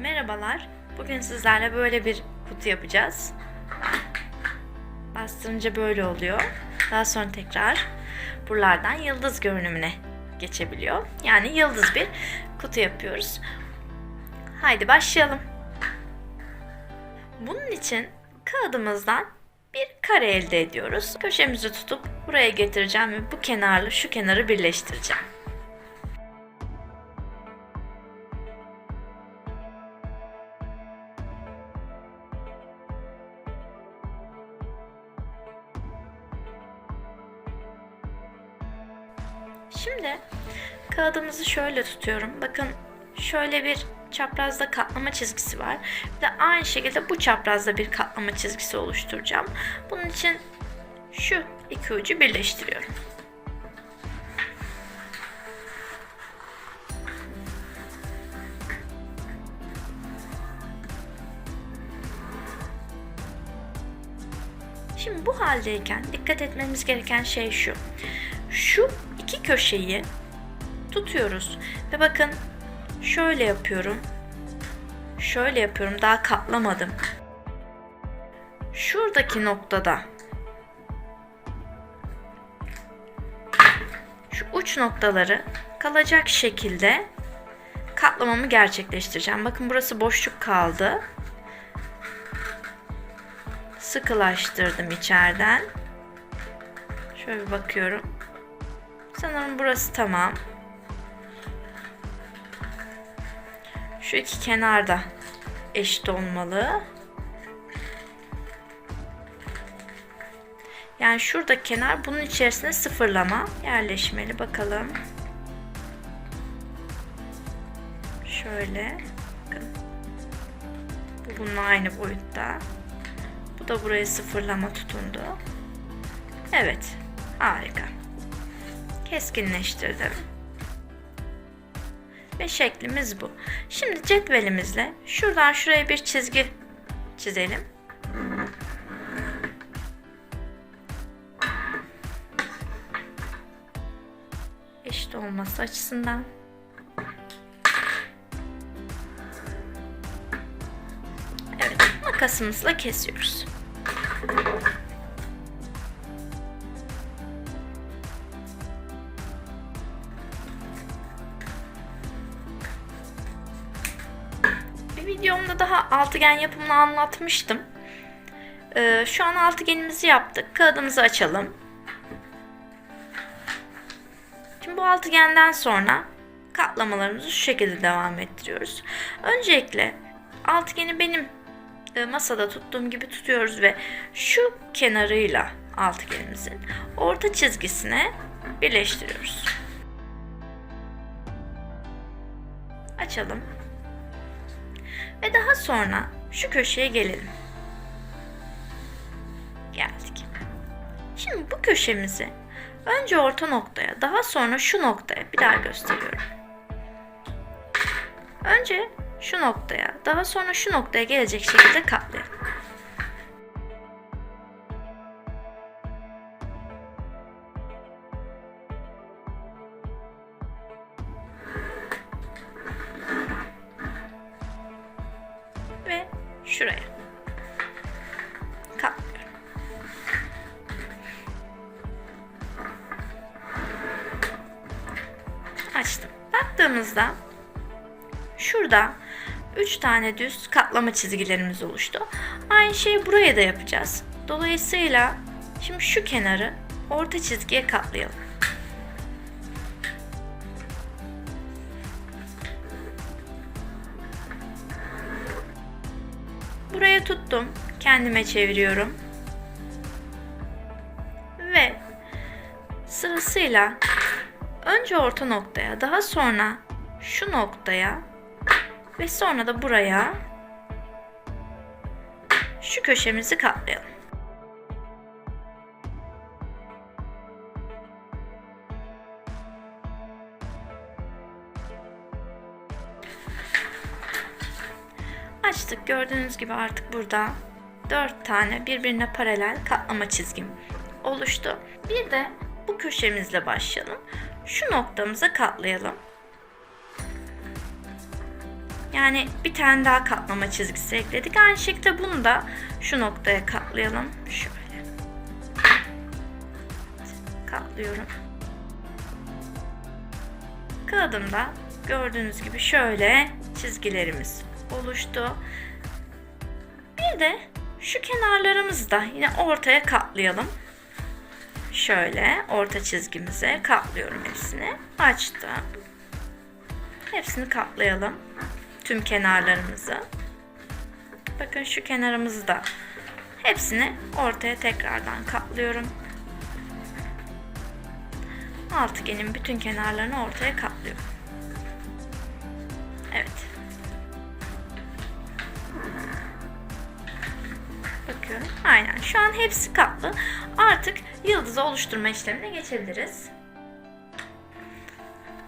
Merhabalar. Bugün sizlerle böyle bir kutu yapacağız. Bastırınca böyle oluyor. Daha sonra tekrar buralardan yıldız görünümüne geçebiliyor. Yani yıldız bir kutu yapıyoruz. Haydi başlayalım. Bunun için kağıdımızdan bir kare elde ediyoruz. Köşemizi tutup buraya getireceğim ve bu kenarla şu kenarı birleştireceğim. Kağıdımızı şöyle tutuyorum. Bakın şöyle bir çaprazda katlama çizgisi var. Bir de aynı şekilde bu çaprazda bir katlama çizgisi oluşturacağım. Bunun için şu iki ucu birleştiriyorum. Şimdi bu haldeyken dikkat etmemiz gereken şey şu. Şu iki köşeyi tutuyoruz ve bakın şöyle yapıyorum. Şöyle yapıyorum. Daha katlamadım. Şuradaki noktada şu uç noktaları kalacak şekilde katlamamı gerçekleştireceğim. Bakın burası boşluk kaldı. Sıkılaştırdım içeriden. Şöyle bakıyorum. Sanırım burası tamam. Şu iki kenarda eşit olmalı. Yani şurada kenar bunun içerisine sıfırlama yerleşmeli. Bakalım. Şöyle. Bakın. Bu bununla aynı boyutta. Bu da buraya sıfırlama tutundu. Evet. Harika. Keskinleştirdim. Ve şeklimiz bu. Şimdi cetvelimizle şuradan şuraya bir çizgi çizelim. Eşit olması açısından. Evet, makasımızla kesiyoruz. Daha altıgen yapımını anlatmıştım. Ee, şu an altıgenimizi yaptık. Kağıdımızı açalım. Şimdi bu altıgenden sonra katlamalarımızı şu şekilde devam ettiriyoruz. Öncelikle altıgeni benim e, masada tuttuğum gibi tutuyoruz ve şu kenarıyla altıgenimizin orta çizgisine birleştiriyoruz. Açalım. Ve daha sonra şu köşeye gelelim. Geldik. Şimdi bu köşemizi önce orta noktaya, daha sonra şu noktaya bir daha gösteriyorum. Önce şu noktaya, daha sonra şu noktaya gelecek şekilde katlayalım. Baktığımızda şurada 3 tane düz katlama çizgilerimiz oluştu. Aynı şeyi buraya da yapacağız. Dolayısıyla şimdi şu kenarı orta çizgiye katlayalım. Buraya tuttum. Kendime çeviriyorum. Ve sırasıyla önce orta noktaya, daha sonra şu noktaya ve sonra da buraya şu köşemizi katlayalım. Açtık. Gördüğünüz gibi artık burada 4 tane birbirine paralel katlama çizgim oluştu. Bir de bu köşemizle başlayalım. Şu noktamıza katlayalım. Yani bir tane daha katlama çizgisi ekledik. Aynı şekilde bunu da şu noktaya katlayalım. Şöyle. Katlıyorum. Kağıdımda gördüğünüz gibi şöyle çizgilerimiz oluştu. Bir de şu kenarlarımızı da yine ortaya katlayalım. Şöyle orta çizgimize katlıyorum hepsini. Açtım. Hepsini katlayalım. Tüm kenarlarımızı. Bakın şu kenarımızı da hepsini ortaya tekrardan katlıyorum. Altıgenin bütün kenarlarını ortaya katlıyorum. Evet. Bakıyorum. Aynen. Şu an hepsi katlı. Artık yıldızı oluşturma işlemine geçebiliriz.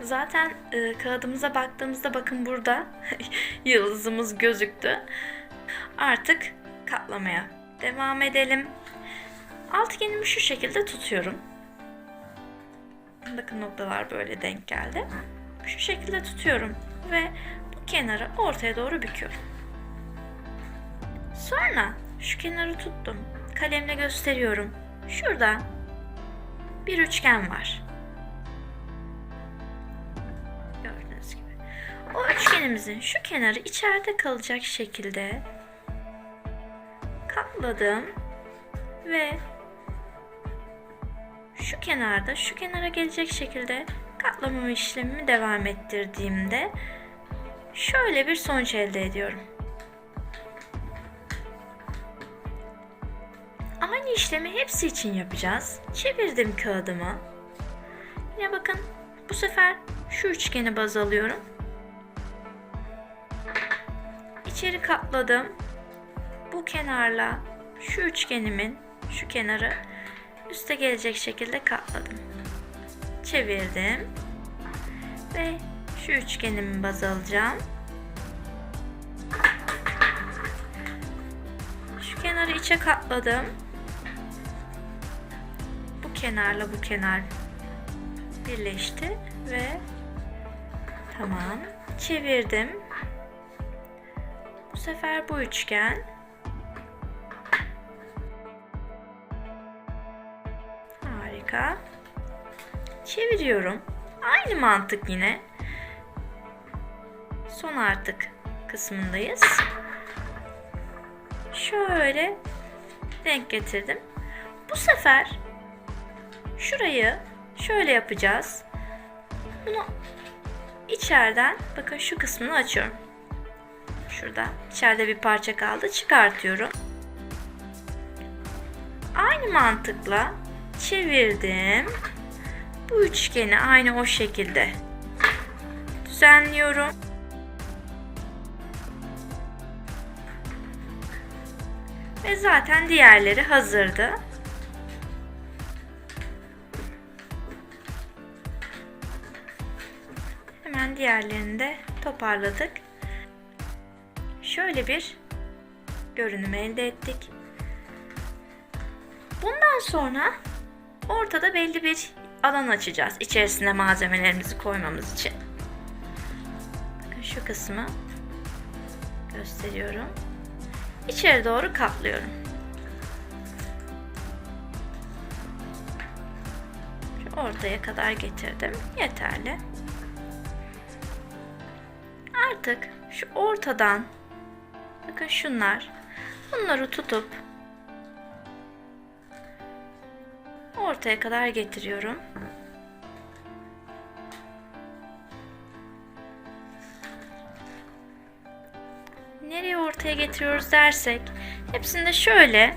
Zaten e, kağıdımıza baktığımızda bakın burada yıldızımız gözüktü. Artık katlamaya devam edelim. Altıgenimi şu şekilde tutuyorum. Bakın noktalar böyle denk geldi. Şu şekilde tutuyorum ve bu kenarı ortaya doğru büküyorum. Sonra şu kenarı tuttum. Kalemle gösteriyorum. Şurada bir üçgen var. Gördüğünüz gibi. O üçgenimizin şu kenarı içeride kalacak şekilde katladım ve şu kenarda şu kenara gelecek şekilde katlama işlemimi devam ettirdiğimde şöyle bir sonuç elde ediyorum. Aynı işlemi hepsi için yapacağız. Çevirdim kağıdımı. Yine bakın bu sefer şu üçgeni baz alıyorum. İçeri katladım. Bu kenarla şu üçgenimin şu kenarı üste gelecek şekilde katladım. Çevirdim. Ve şu üçgenimi baz alacağım. Şu kenarı içe katladım. Kenarla bu kenar birleşti ve tamam. Çevirdim. Bu sefer bu üçgen Harika. Çeviriyorum. Aynı mantık yine. Son artık kısmındayız. Şöyle denk getirdim. Bu sefer şurayı şöyle yapacağız. Bunu içeriden bakın şu kısmını açıyorum. Şurada içeride bir parça kaldı. Çıkartıyorum. Aynı mantıkla çevirdim. Bu üçgeni aynı o şekilde düzenliyorum. Ve zaten diğerleri hazırdı. Diğerlerini de toparladık. Şöyle bir görünüm elde ettik. Bundan sonra ortada belli bir alan açacağız. İçerisine malzemelerimizi koymamız için. Bakın şu kısmı gösteriyorum. İçeri doğru katlıyorum. Şu ortaya kadar getirdim. Yeterli. Artık şu ortadan bakın şunlar bunları tutup ortaya kadar getiriyorum. Nereye ortaya getiriyoruz dersek hepsinde şöyle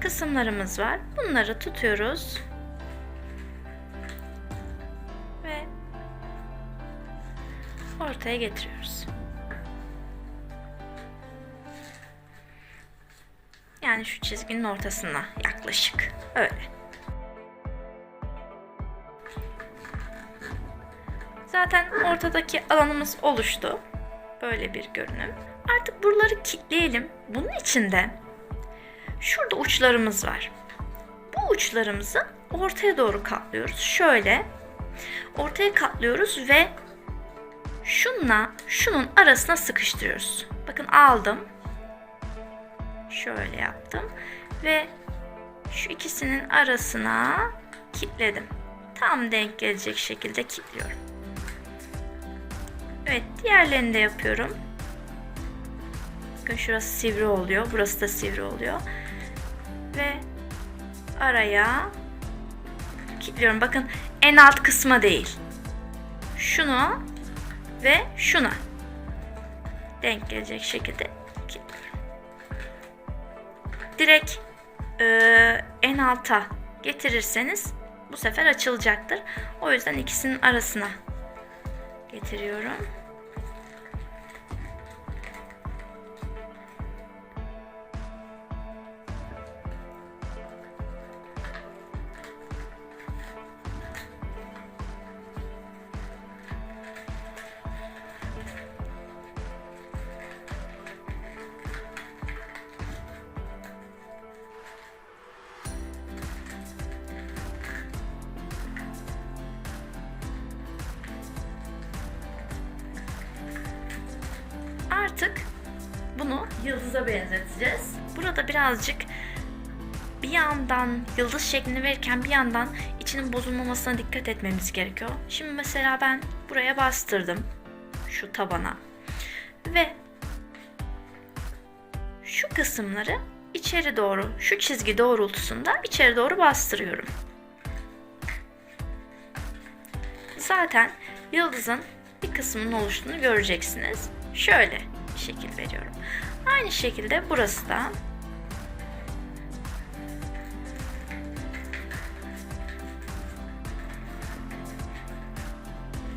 kısımlarımız var. Bunları tutuyoruz. Ortaya getiriyoruz. Yani şu çizginin ortasına yaklaşık. Öyle. Zaten ortadaki alanımız oluştu. Böyle bir görünüm. Artık buraları kilitleyelim. Bunun için de şurada uçlarımız var. Bu uçlarımızı ortaya doğru katlıyoruz. Şöyle ortaya katlıyoruz ve şunla şunun arasına sıkıştırıyoruz. Bakın aldım. Şöyle yaptım ve şu ikisinin arasına kilitledim. Tam denk gelecek şekilde kilitliyorum. Evet, diğerlerini de yapıyorum. Bakın şurası sivri oluyor, burası da sivri oluyor. Ve araya kilitliyorum. Bakın en alt kısma değil. Şunu ve şuna denk gelecek şekilde. Direkt e, en alta getirirseniz bu sefer açılacaktır. O yüzden ikisinin arasına getiriyorum. Yıldıza benzeteceğiz. Burada birazcık bir yandan yıldız şeklini verirken bir yandan içinin bozulmamasına dikkat etmemiz gerekiyor. Şimdi mesela ben buraya bastırdım şu tabana ve şu kısımları içeri doğru şu çizgi doğrultusunda içeri doğru bastırıyorum. Zaten yıldızın bir kısmının oluştuğunu göreceksiniz. Şöyle şekil veriyorum. Aynı şekilde burası da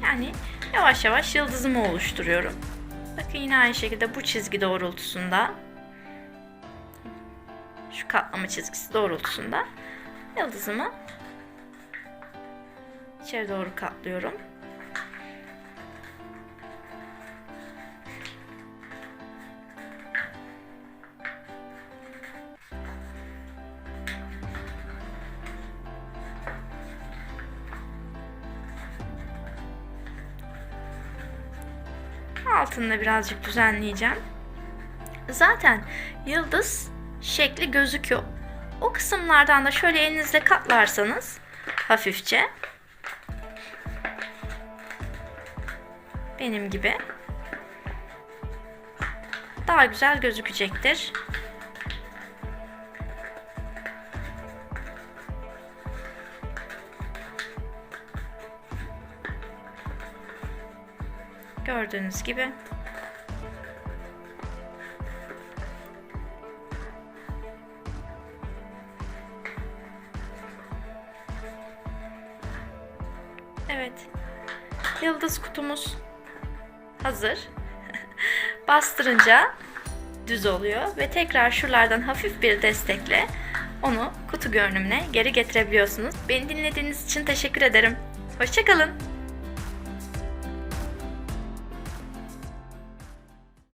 yani yavaş yavaş yıldızımı oluşturuyorum. Bakın yine aynı şekilde bu çizgi doğrultusunda şu katlama çizgisi doğrultusunda yıldızımı içeri doğru katlıyorum. Altını da birazcık düzenleyeceğim. Zaten yıldız şekli gözüküyor. O kısımlardan da şöyle elinizle katlarsanız hafifçe benim gibi daha güzel gözükecektir. Gördüğünüz gibi Evet. Yıldız kutumuz hazır. Bastırınca düz oluyor ve tekrar şuralardan hafif bir destekle onu kutu görünümüne geri getirebiliyorsunuz. Beni dinlediğiniz için teşekkür ederim. Hoşçakalın.